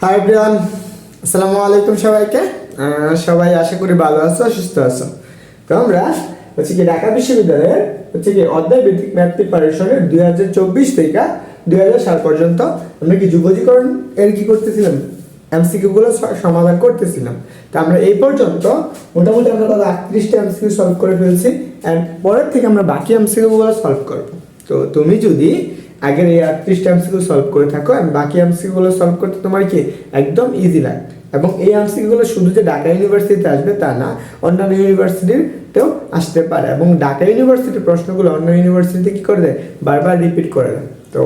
Hi everyone আসসালামু আলাইকুম সবাইকে। সবাই আশা করি ভালো আছো, সুস্থ আছো। তো আমরা হচ্ছে কি ঢাকা বিশ্ববিদ্যালয়ের হচ্ছে কি অধ্যায় ভিত্তিক ম্যাথ প্রিপারেশনের দুই হাজার চব্বিশ থেকে দুই হাজার সাল পর্যন্ত আমরা কি যুবজীকরণ এর কি করতেছিলাম? এমসিকিউ গুলো স- সমাধান করতেছিলাম। তো আমরা এই পর্যন্ত মোটামুটি আমরা কত আটত্রিশটা এমসিকিউ সলভ করে ফেলছি অ্যান্ড পরের থেকে আমরা বাকি এমসিকিউ গুলো সলভ করব। তো তুমি যদি আগের এই আটত্রিশটা এমসিকিউ সলভ করে থাকো and বাকি এমসিকিউ গুলো সলভ করতে তোমার কি একদম ইজি লাগবে এবং এই এমসিকিউ গুলো শুধু যে ঢাকা ইউনিভার্সিটিতে আসবে তা না, অন্যান্য ইউনিভার্সিটিতেও আসতে পারে। এবং ঢাকা ইউনিভার্সিটির প্রশ্নগুলো অন্য ইউনিভার্সিটিতে কি করে দেয়? বারবার রিপিট করে দেয়। তো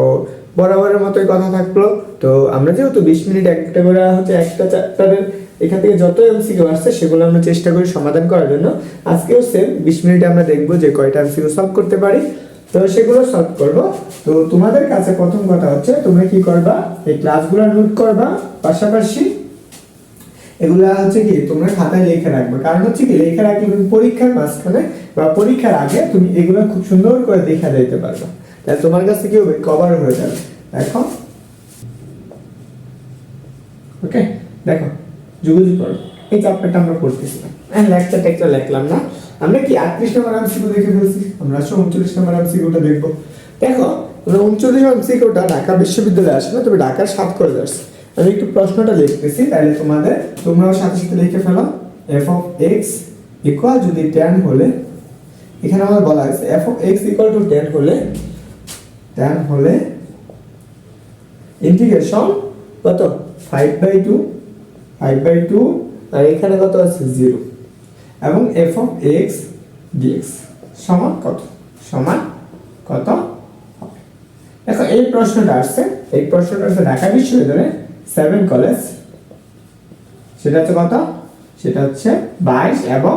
বরাবরের মতোই কথা থাকল। তো আমরা যেহেতু বিশ মিনিট একটা করে হচ্ছে একটা চ্যাপ্টারের এখান থেকে যত এমসিকিউ আসছে সেগুলো আমরা চেষ্টা করি সমাধান করার জন্য। আজকেও সেম বিশ মিনিটে আমরা দেখব যে কয়টা এমসিকিউ সলভ করতে পারি। তো সেগুলো সলভ করব। তো তোমাদের কাছে প্রথম কথা হচ্ছে, তোমরা কি করবা? এই ক্লাসগুলো নোট করবা পাশাপাশি। এগুলা হচ্ছে কি, তোমরা খাতায় লিখে রাখবে। কারণ হচ্ছে কি, লিখে রাখলে তুমি পরীক্ষার মাঝখানে বা পরীক্ষার আগে তুমি এগুলো খুব সুন্দর করে দেখা যাইতে পারবে। তাহলে তোমার কাছে কি হবে? কভার হয়ে যাবে। দেখো। ওকে দেখো। যুগজি করো এই চ্যাপ্টারটা আমরা পড়তেছিলাম হ্যাঁ লেকচার টেকচার লিখলাম না। আমরা কি আটত্রিশ নম্বর এমসিকিউ দেখে ফেলছি? আমরা আসলে উনচল্লিশ নম্বর এমসিকিউটা দেখব। দেখো আমরা উনচল্লিশ এমসিকিউটা ঢাকা বিশ্ববিদ্যালয়ে আসলে তবে ঢাকার সাত করে আসছে আমি একটু প্রশ্নটা লিখতেছি, তাহলে তোমাদের, তোমরাও সাথে সাথে লিখে ফেলো। এফ অফ এক্স ইকুয়াল যদি টেন হলে, এখানে আমার বলা হয়েছে F of X equal to ten হলে টেন হলে ইন্টিগ্রেশন কত? Five by two five by two আর এখানে কত আছে? জিরো। এবং এফ অফ এক্স ডিএক্স সমান কত? সমান কত হবে? দেখো, এই প্রশ্নটা আসছে। এই প্রশ্নটা আসছে ঢাকা বিশ্ববিদ্যালয়ে সেভেন কলেজ সেটা হচ্ছে কত? সেটা হচ্ছে বাইশ এবং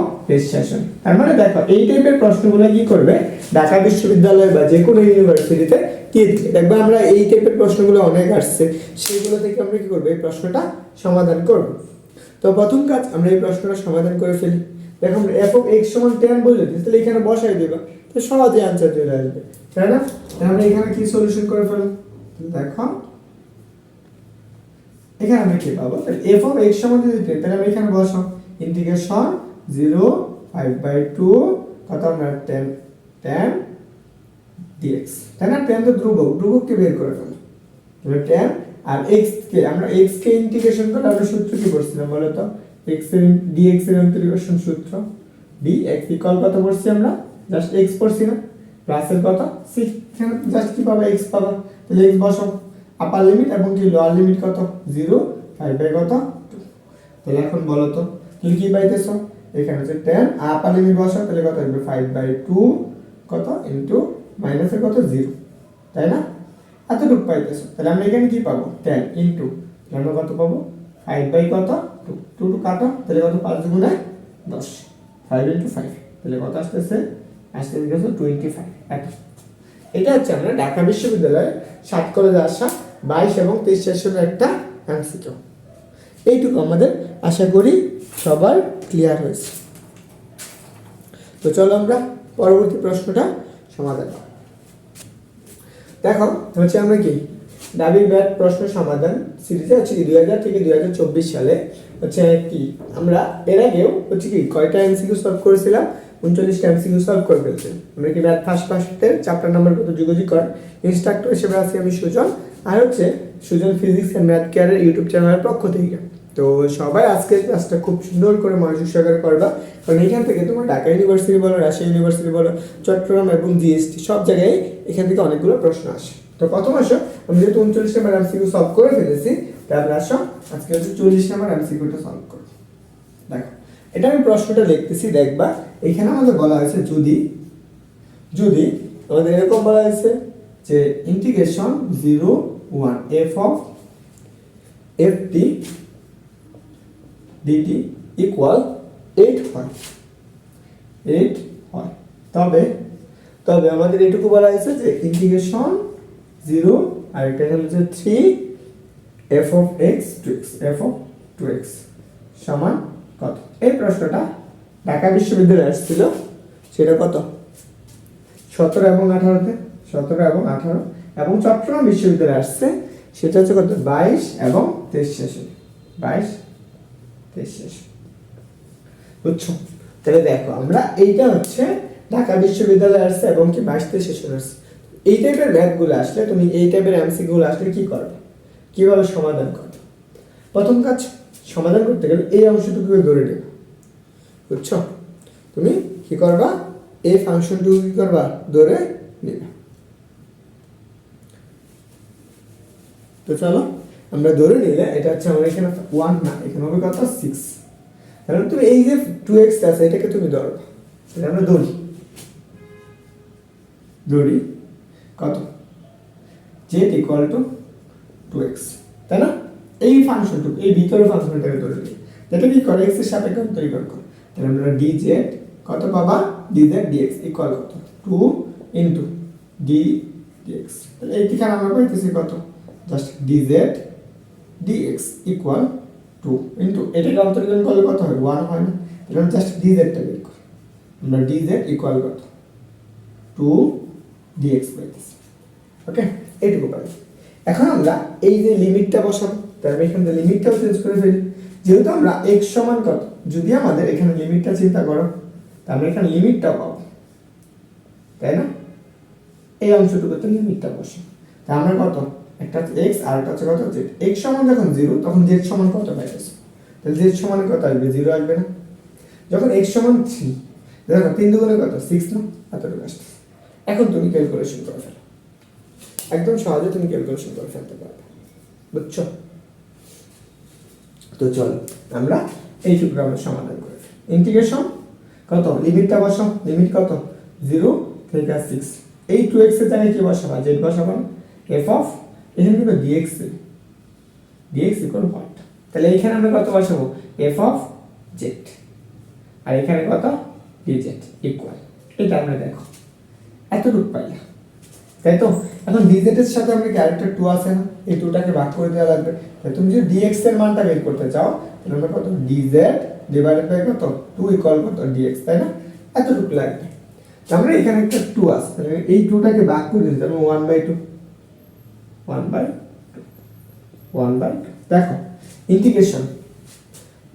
সেশন। তার মানে দেখো, এই টাইপের প্রশ্নগুলো কি করবে? ঢাকা বিশ্ববিদ্যালয় বা যে কোনো ইউনিভার্সিটিতে কি দেখবে আমরা এই টাইপের প্রশ্নগুলো অনেক আসছে। সেগুলো থেকে আমরা কি করব? এই প্রশ্নটা সমাধান করব। তো প্রথম কাজ আমরা এই প্রশ্নটা সমাধান করে ফেলি। দেখো এফ অফ এক্স সমান টেন বলে দিই তাহলে এখানে বসাই দেবা, তো সহজে আনসার চলে আসবে। তাই না? তাহলে আমরা এখানে কি সলিউশন করে ফেলব? দেখো, এখানে আমরা কি পাবো? এফ অফ এক্স সমান যদি দিই তাহলে আমরা এখানে বসাও। Integration zero five by two কত আমরা টেন টেন ডিএক্স তাই না? টেন তো ধ্রুবক, ধ্রুবককে বের করে ফেলো তাহলে টেন আর এক্স কে, আমরা এক্স কে ইন্টিগ্রেশন করে আমরা সূত্র কি করছিলাম বলো তো এক্সের ডিএক্স এর ইন্টিগ্রেশন সূত্র। ডি এক্স ইকুয়াল কত করছি আমরা? জাস্ট এক্স করছি না। প্লাস এর কত? সি এখানে জাস্ট কি পাবা? এক্স পাবা। তাহলে এক্স বসাও। আপার লিমিট এবং কি লোয়ার লিমিট কত? জিরো ফাইভ বাই কত? তাহলে এখন বলো তো তুমি কি পাইতেছো? এখানে হচ্ছে টেন আপার লিমিট বসাও, তাহলে কত আসবে? ফাইভ বাই টু কত? ইন্টু মাইনাসের কত? জিরো তাই না? এতটুকু পাইতেছো। তাহলে আমরা এখানে কি পাবো? টেন ইন্টু আমরা কত পাবো? ফাইভ বাই কত? টু টু টু কাটো, তাহলে কত? পাঁচ গুণে দশ। ফাইভ ইন্টু ফাইভ তাহলে কত আসতেছে? আসতে গেছে টোয়েন্টি ফাইভ এটা হচ্ছে আমরা ঢাকা বিশ্ববিদ্যালয়ে সাত কলেজে আসা বাইশ এবং তেইশ সেশনের একটা এমসিকিউ এইটুকু আমাদের আশা করি সবার ক্লিয়ার হয়েছে। তো চলো আমরা পরবর্তী প্রশ্নটা সমাধান করি। দেখো, হচ্ছে আমরা কি? দাবি, ব্যাট, প্রশ্ন, সমাধান সিরিজে হচ্ছে কি, দুই হাজার থেকে দুই হাজার চব্বিশ সালে হচ্ছে কি, আমরা এর আগেও হচ্ছে কি, কয়টা এমসিকিউ সলভ করেছিলাম? উনচল্লিশটা এমসিকিউ সলভ করে ফেলছে। আমরা কি ম্যাথ ফার্স্ট ফার্স্টের চ্যাপ্টার নাম্বার কত কর ইনস্ট্রাক্টর হিসেবে আছি আমি সুজন। আর হচ্ছে সুজন ফিজিক্স অ্যান্ড ম্যাথ কেয়ারের ইউটিউব চ্যানেলের পক্ষ থেকে। তো সবাই আজকের ক্লাসটা খুব সুন্দর করে মনোযোগ সহকারে করবা কারণ এখান থেকে তোমার ঢাকা ইউনিভার্সিটি বলো, রাজশাহী ইউনিভার্সিটি বলো, চট্টগ্রাম এবং জিএসটি সব জায়গায় এখান থেকে অনেকগুলো প্রশ্ন আসে। তো প্রথম আসো, আমি যেহেতু উনচল্লিশ নাম্বার এমসিকিউ সলভ করে ফেলেছি তারপরে আসো, আজকে হচ্ছে চল্লিশ নাম্বার এমসিকিউটা সলভ করব দেখো, এটা আমি প্রশ্নটা লিখতেছি, দেখবা, এখানে আমাদের বলা হয়েছে যদি যদি আমাদের এরকম বলা হয়েছে যে integration zero one F of F T DT equal eight হয়। এইট হয়। তবে তবে আমাদের এটুকু বলা হয়েছে যে ইন্টিগ্রেশন জিরো আর এটা হচ্ছে three F of X two X F of two X সমান কত? এই প্রশ্নটা ঢাকা বিশ্ববিদ্যালয়ে আসছিল। সেটা কত? সতেরো এবং আঠারোতে। সতেরো এবং আঠারো। এবং চট্টগ্রাম বিশ্ববিদ্যালয়ে আসছে। সেটা হচ্ছে কত? বাইশ এবং তেইশ সেশন বাইশ বুঝছ? তাহলে দেখো, আমরা এইটা হচ্ছে ঢাকা বিশ্ববিদ্যালয় আসছে এবং কি বাইশ তেইশ আসছে এই টাইপের ম্যাথগুলো আসলে তুমি এই টাইপের এমসিগুলো আসলে কি করবে কীভাবে সমাধান করবে প্রথম কাজ, সমাধান করতে গেলে এই অংশটুকুকে ধরে নেবে। বুঝছ? তুমি কি করবা? এই ফাংশনটুকু কি করবা? ধরে নেবে। তো চলো আমরা ধরে নিলে এটা হচ্ছে আমার এখানে ওয়ান না, এখানে হবে কত? সিক্স কারণ তুমি এই যে টু এক্স আছে, এটাকে তুমি ধরো। এটা আমরা ধরি। ধরি কত? Z equal to two X তাই না? এই ফাংশনটুকু, এই ভিতরের ফাংশনটাকে ধরে নিই। যেটা কি করে? এক্সের সাপেক্ষে অন্তরীকরণ করে তাহলে আমরা ডি জেড কত পাবা? ডি জেড ডিএক্স ইকুয়াল কত? টু ইন্টু ডি ডিএক্স তাহলে এইখানে আমরা পাইতেছি কত? Just D Z DX equal to into এটাকে অন্তরীকরণ করলে কত হয় ওয়ান হয় না। তাহলে আমরা জাস্ট ডি জেডটা বের করি। আমরা ডি জেড ইকুয়াল কত টু ডিএক্স পাইতেছি ওকে এইটুকু পাই। এখন আমরা এই যে লিমিটটা বসাবো মানে এখানে লিমিটটাও চেঞ্জ করে ফেলি। যেহেতু আমরা এক্স সমান কত, যদি আমাদের এখানে লিমিটটা চিন্তা করো, তাহলে এখানে লিমিটটা পাবো। তাই না? এই অংশটুকুতে লিমিটটা বসে। তা আমরা কত? একটা হচ্ছে এক্স আর একটা হচ্ছে কত? জেড এক্স সমান যখন জিরো তখন জেড সমান কত পাইতেছে তাহলে জেড সমান কত আসবে? জিরো আসবে না। যখন এক্স সমান থ্রি দেখো তিন দুগুণে কত? সিক্স না? এতটুকু আসছে এখন তুমি ক্যালকুলেশন করে ফেলো। একদম সহজে তুমি ক্যালকুলেশন করে ফেলতে পারবে। বুঝছ? তো চলো, আমরা এইটুকু আমরা সমাধান করে ইন্টিগ্রেশন কত? লিমিটটা বসাও। লিমিট কত? জিরো থেকে সিক্স এই টু এক্সের জায়গায় কি বসাবা? জেড বসাবা এফ অফ এখানে কিন্তু ডিএক্স ডিএক্স ইকুয়াল হোয়াট তাহলে এইখানে আমরা কত বসাবো? এফ অফ জেড আর এখানে কত? ডিজেড ইকুয়াল এটা আমরা দেখো। এতটুকু পাইলা তাই তো? এখন ডিজেড এর সাথে আমরা ক্যারেক্টার টু আছে না? এই টুটাকে ভাগ করে দেওয়া লাগবে। তাই তুমি যদি ডিএক্স এর মানটা বের করতে চাও, তাহলে আমরা কত? ডিজেড ডিভাইডেড বাই কত? টু ইকুয়াল কত? ডিএক্স তাই না? এতটুকু লাগবে। আমরা এখানে একটা টু আছে। তাহলে এই টুটাকে ভাগ করে দিতে হবে one by two one by one by দেখো ইন্টিগ্রেশন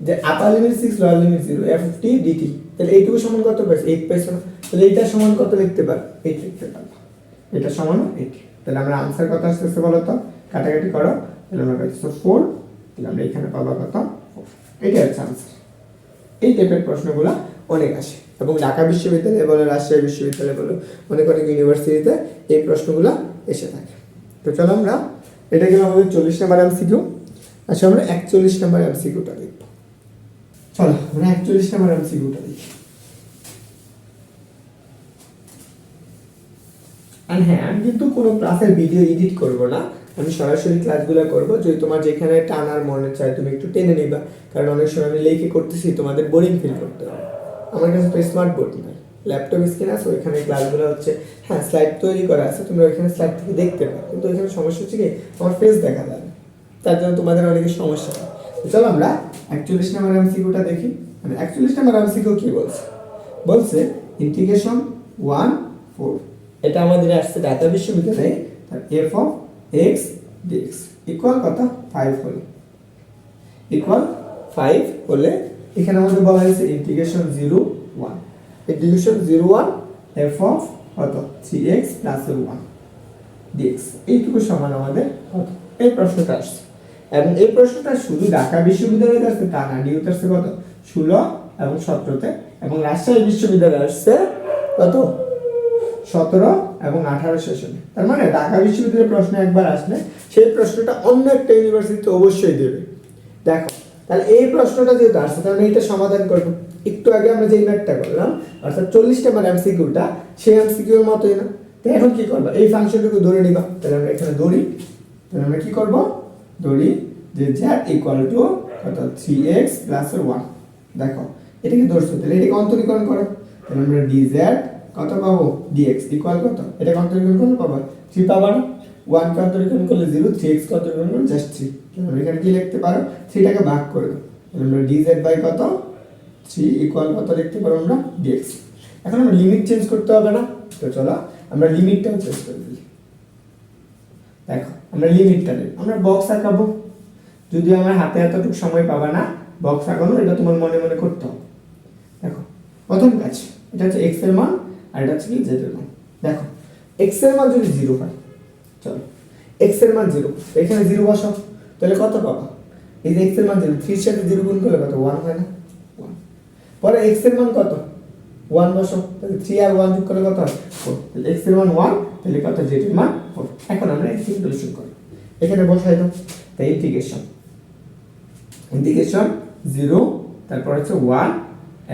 যে upper limit six lower limit zero F T DT তাহলে এইটুকু সমান কত পাইছে এইট পাইছো তাহলে এইটা সমান কত লিখতে পারো? এইট লিখতে পারব এটা সমান এইট তাহলে আমরা আনসার কত আসতেছে বলো তো? কাটাকাটি করো। তাহলে আমরা পাইছো ফোর তাহলে আমরা এখানে পাবো কত? এইটাই হচ্ছে আনসার এই টাইপের প্রশ্নগুলো অনেক আসে। এবং ঢাকা বিশ্ববিদ্যালয় বলো, রাজশাহী বিশ্ববিদ্যালয় বলো, অনেক অনেক ইউনিভার্সিটিতে এই প্রশ্নগুলো এসে থাকে। তো চলো আমরা, এটা গেল আমাদের চল্লিশ নাম্বার এমসিকিউ আচ্ছা আমরা একচল্লিশ নাম্বার এমসিকিউটা দেখব। চলো, আমরা একচল্লিশ নাম্বার এমসিকিউটা দেখি। আর হ্যাঁ আমি কিন্তু কোনো ক্লাসের ভিডিও এডিট করব না। আমি সরাসরি ক্লাসগুলো করব। যদি তোমার যেখানে টানার মনে চায়, তুমি একটু টেনে নিবা। কারণ অনেক সময় আমি লেখে করতেছি, তোমাদের বোরিং ফিল করতে হবে আমার কাছে তো স্মার্ট বোর্ড নাই। ল্যাপটপ স্ক্রিন আছে, ওইখানে ক্লাসগুলো হচ্ছে হ্যাঁ স্লাইড তৈরি করা আছে তুমি ওইখানে স্লাইড থেকে দেখতে পারো। কিন্তু ওইখানে সমস্যা হচ্ছে কি, আমার ফেস দেখা যায় তার জন্য তোমাদের অনেকের সমস্যা হয়। চলো আমরা একচল্লিশ নাম্বার এমসিকিউটা দেখি। মানে একচল্লিশ নাম্বার এমসিকিউ কি বলছে? বলছে ইন্টিগ্রেশন ওয়ান ফোর এটা আমাদের আসছে ঢাকা বিশ্ববিদ্যালয়ে, তার F of X DX equal কত? ফাইভ হলো। ইকুয়াল ফাইভ হলে এখানে আমাদের বলা হয়েছে integration zero one integration zero one F of কত? Three X plus one DX এইটুকু সমান আমাদের এই প্রশ্নটা আসছে। এবং এই প্রশ্নটা শুধু ঢাকা বিশ্ববিদ্যালয়ে আসছে, তা না ডিউতে আসছে কত? ষোলো এবং সতেরোতে। এবং রাজশাহী বিশ্ববিদ্যালয়ে আসছে কত? সতেরো এবং আঠারো সেশনে। তার মানে ঢাকা বিশ্ববিদ্যালয়ের প্রশ্ন একবার আসলে সেই প্রশ্নটা অন্য একটা ইউনিভার্সিটিতে অবশ্যই দেবে। দেখো, তাহলে এই প্রশ্নটা যেহেতু আসছে, তাহলে এইটা সমাধান করব। একটু আগে আমরা যে ম্যাথটা করলাম, অর্থাৎ চল্লিশ নাম্বার এমসিকিউটা, সেই এমসিকিউর মতোই না। তো এখন কি করব? এই ফাংশনটুকু ধরে নিবা। তাহলে আমরা এখানে ধরি। তাহলে আমরা কি করব? ধরি যে জ্যাট ইকুয়াল টু কত? থ্রি এক্স প্লাস ওয়ান দেখো, এটাকে ধরছো। তাহলে এটাকে অন্তরীকরণ করো। তাহলে আমরা ডি জেড কত পাবো? ডিএক্স ইকুয়াল কত? এটাকে অন্তরীকরণ করলে পাবো? থ্রি পাবা না। ওয়ান কে অন্তরীকরণ করলে জিরো থ্রি এক্স কে অন্তরীকরণ করলে জাস্ট থ্রি এখানে কি লিখতে পারো? থ্রিটাকে ভাগ করে দাও। তাহলে আমরা ডি জেড বাই কত? থ্রি ইকুয়াল কত লিখতে পারো আমরা ডিএক্স এখন আমরা লিমিট চেঞ্জ করতে হবে না। তো চলো, আমরা লিমিটটাও চেঞ্জ করে দিই। দেখো, আমরা লিমিটটা নেই আমরা বক্স আঁকাবো। যদি আমার হাতে এতটুকু সময় পাবা না বক্স আঁকানো, এটা তোমার মনে মনে করতে হবে। দেখো, প্রথম কাজ, এটা হচ্ছে এক্সের মান, আর এটা হচ্ছে কি জেড এর মান। দেখো এক্সের মান যদি জিরো হয়, চলো এক্সের মান জিরো এখানে জিরো বসাও, তাহলে কত পাবা? এই যে এক্সের মান জিরো থ্রির সাথে জিরো গুণ করলে কত? ওয়ান হয় না। পরে এক্সের মান কত? ওয়ান বসাও তাহলে থ্রি আর ওয়ান যোগ করলে কত ফোর তাহলে এক্সের মান ওয়ান তাহলে কত? জেড এর মান ফোর এখন আমরা ইন্টিগ্রেশন করি। এখানে বসাই দাও। তাই ইন্টিগ্রেশন ইন্টিগ্রেশন জিরো তারপর হচ্ছে one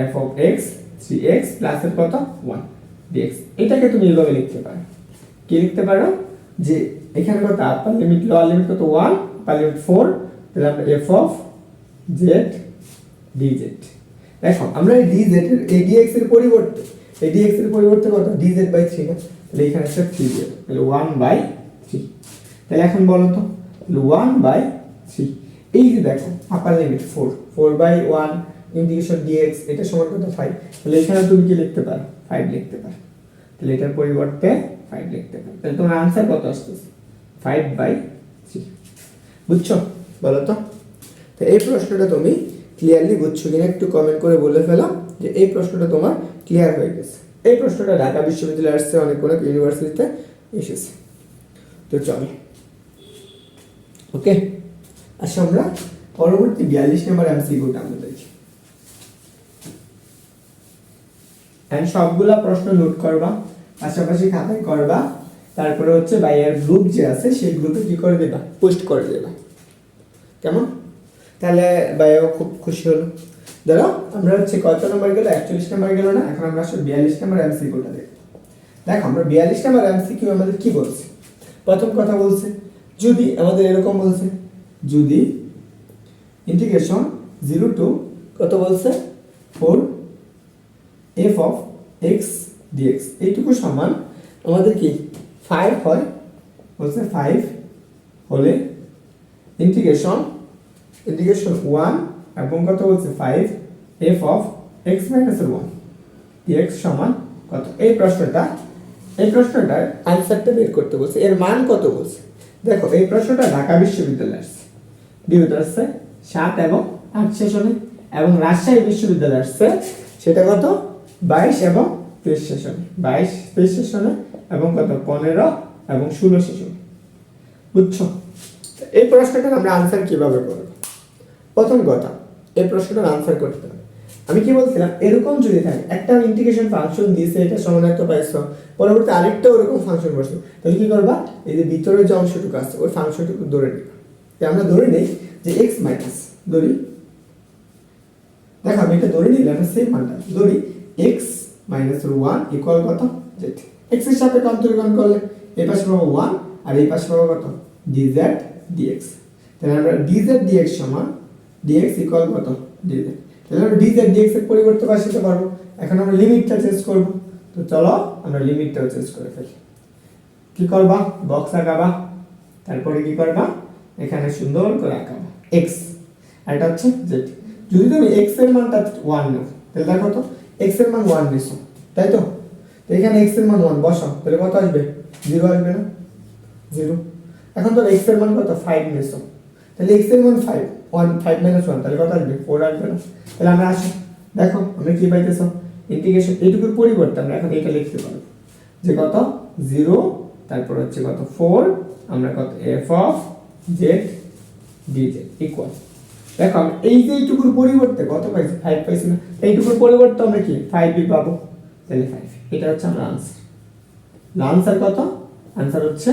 F of X three X প্লাসের কত? ওয়ান ডিএক্স এটাকে তুমি এইভাবে লিখতে পারো। কি লিখতে পারো? যে এখানে কত? আপার লিমিট লোয়ার লিমিট কত? ওয়ান আপার লিমিট ফোর তাহলে আমরা এফ অফ জেড ডিজেড দেখো, আমরা এই ডিজেড এর, এই ডিএক্স এর পরিবর্তে, এই ডিএক্স এর পরিবর্তে কত? ডিজেড বাই থ্রি না? তাহলে এখানে একটা থ্রি দিয়ে। তাহলে ওয়ান বাই থ্রি তাহলে এখন বলো তো, তাহলে ওয়ান বাই থ্রি এই যে দেখো upper limit four four by one integration DX এটা সমান কত? ফাইভ তাহলে এখানে তুমি কি লিখতে পারো? ফাইভ লিখতে পারো। তাহলে এটার পরিবর্তে ফাইভ লিখতে পারো। তাহলে তোমার আনসার কত আসতেছে? ফাইভ বাই থ্রি বুঝছ? বলো তো? তো এই প্রশ্নটা তুমি ক্লিয়ারলি বুঝছ কিনা একটু কমেন্ট করে বলে ফেলো যে এই প্রশ্নটা তোমার ক্লিয়ার হয়ে গেছে। এই প্রশ্নটা ঢাকা বিশ্ববিদ্যালয়ে আসছে অনেক অনেক ইউনিভার্সিটিতে এসেছে। তো চলো। ওকে? আচ্ছা আমরা পরবর্তী বিয়াল্লিশ নম্বর এমসিকিউটা আমরা দেখি। সবগুলা প্রশ্ন নোট করবা, পাশাপাশি খাতায় করবা, তারপরে হচ্ছে বাইয়ের গ্রুপ যে আছে সেই গ্রুপে কি করে দেবা? পোস্ট করে দেবা। কেমন? তাহলে বাইও খুব খুশি হলো। ধরো, আমরা হচ্ছে কত নম্বর গেল? একচল্লিশ নম্বর গেল না? এখন আমরা আসলে বিয়াল্লিশ নম্বর এমসিকিউটা দেখব দেখো। আমরা বিয়াল্লিশ নম্বর এমসিকিউ আমাদের কি বলছে? প্রথম কথা বলছে, যদি আমাদের এরকম বলছে, যদি ইন্টিগ্রেশন জিরো টু কত বলছে? Four F of X DX এইটুকু সমান আমাদের কি? ফাইভ হয়। বলছে ফাইভ হলে ইন্টিগ্রেশন ইন্টিগ্রেশন ওয়ান এবং কত বলছে? Five F of X minus one DX সমান কত? এই প্রশ্নটা, এই প্রশ্নটার আনসারটা বের করতে বলছে। এর মান কত বলছে? দেখো, এই প্রশ্নটা ঢাকা বিশ্ববিদ্যালয়ে আসছে ডিউতে আসছে সাত এবং আট সেশনে। এবং রাজশাহী বিশ্ববিদ্যালয়ে আসছে সেটা কত? বাইশ এবং তেইশ সেশনে। বাইশ, তেইশ সেশনে এবং কত? পনেরো এবং ষোলো সেশনে। বুঝছ? এই প্রশ্নটার আমরা আনসার কীভাবে করব? প্রথম কথা, এই প্রশ্নটার আনসার করতে হবে। আমি কি বলছিলাম? এরকম যদি থাকে, একটা ইন্টিগ্রেশন ফাংশন দিয়েছে এটা সমানার্থ পাইছো, পরবর্তী আরেকটা ওরকম ফাংশন বসছে তাহলে কি করবা? এই যে ভিতরে যে অংশটুকু আছে, ওই ফাংশনটুকু ধরে নিবা। তাই আমরা ধরে নিই যে এক্স মাইনাস ধরি। দেখো, আমি এটা ধরে নিলাম সেম মানটা। ধরি এক্স মাইনাস ওয়ান ইকুয়াল কত? জেড এক্সের সাথে অন্তরীকরণ করলে, এই পাশে পাবো ওয়ান আর এই পাশে পাবো কত? ডিজেড ডিএক্স তাহলে আমরা ডিজেড ডিএক্স সমান ডিএক্স ইকুয়াল কত? ডিজেড তাহলে আমরা ডিজেড ডিএক্স এর পরিবর্তে বসাতে পারব। এখন আমরা লিমিটটা চেঞ্জ করব। তো চলো, আমরা লিমিটটাও চেঞ্জ করে ফেলি। কি করবা? বক্স আঁকাবা তারপরে কি করবা? এখানে সুন্দর করে আঁকাবা এক্স আর এটা হচ্ছে জেড যদি তুমি এক্সের মানটা ওয়ান নাও, তাহলে দেখো তো এক্সের মান ওয়ান নিছো, তাই তো? তো এখানে এক্সের মান ওয়ান বসাও। তাহলে কত আসবে? জিরো আসবে না। জিরো এখন তো এক্সের মান কত? ফাইভ নিছো। তাহলে এক্সের মান five one five minus one তাহলে কত আসবে? ফোর আসবে না তাহলে আমরা আসি। দেখো আমরা কি পাইতেছ? ইন্টিগ্রেশন এইটুকুর পরিবর্তে আমরা এখন এটা লিখতে পারব। যে কত? জিরো তারপর হচ্ছে কত? ফোর আমরা কত? F of Z DZ equal দেখো এই যে এইটুকুর পরিবর্তে কত পাইছি? ফাইভ পাইছি না। এইটুকুর পরিবর্তে আমরা কি? ফাইভই পাবো। তাহলে ফাইভ এটা হচ্ছে আমরা আনসার আনসার কত? আনসার হচ্ছে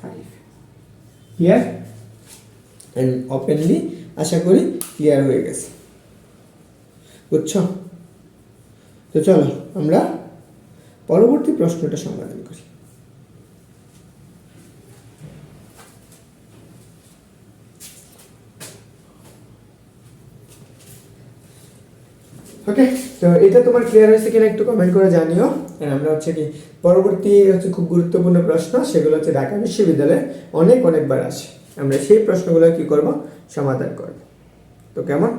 ফাইভ ক্লিয়ার অ্যান্ড ওপেনলি আশা করি ক্লিয়ার হয়ে গেছে। বুঝছ? তো চলো, আমরা পরবর্তী প্রশ্নটা সমাধান করি। ওকে তো এটা তোমার ক্লিয়ার হয়েছে কিনা একটু কমেন্ট করে জানিও। আমরা হচ্ছে কি, পরবর্তী হচ্ছে খুব গুরুত্বপূর্ণ প্রশ্ন, সেগুলো হচ্ছে ঢাকা বিশ্ববিদ্যালয়ে অনেক অনেকবার আসে। আমরা সেই প্রশ্নগুলো কি করব? সমাধান করবে। তো কেমন?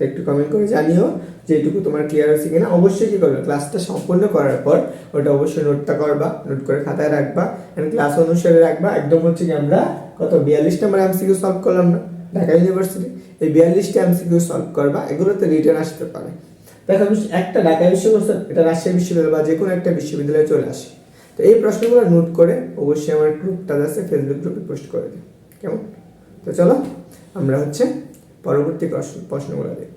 একটু কমেন্ট করে জানিও যে এইটুকু তোমার ক্লিয়ার হয়েছে কিনা। অবশ্যই কী করবে? ক্লাসটা সম্পূর্ণ করার পর ওটা অবশ্যই নোটটা করবা নোট করে খাতায় রাখবা এন্ড ক্লাস অনুসারে রাখবা। একদম হচ্ছে কি আমরা কত? বিয়াল্লিশ নাম্বার এমসিকিউ সলভ করলাম না। ঢাকা ইউনিভার্সিটি এই বিয়াল্লিশটা এমসিকিউ সলভ করবা, এগুলোতে রিটার্ন আসতে পারে। দেখো বিশ- একটা ঢাকা বিশ্ববিদ্যালয়, এটা রাজশাহী বিশ্ববিদ্যালয় বা যে কোনো একটা বিশ্ববিদ্যালয়ে চলে আসে। তো এই প্রশ্নগুলো নোট করে অবশ্যই আমার গ্রুপটা আছে ফেসবুক গ্রুপে পোস্ট করে দিই কেমন? তো চলো। আমরা হচ্ছে পরবর্তী প্রশ্ন প্রশ্নগুলো দেখি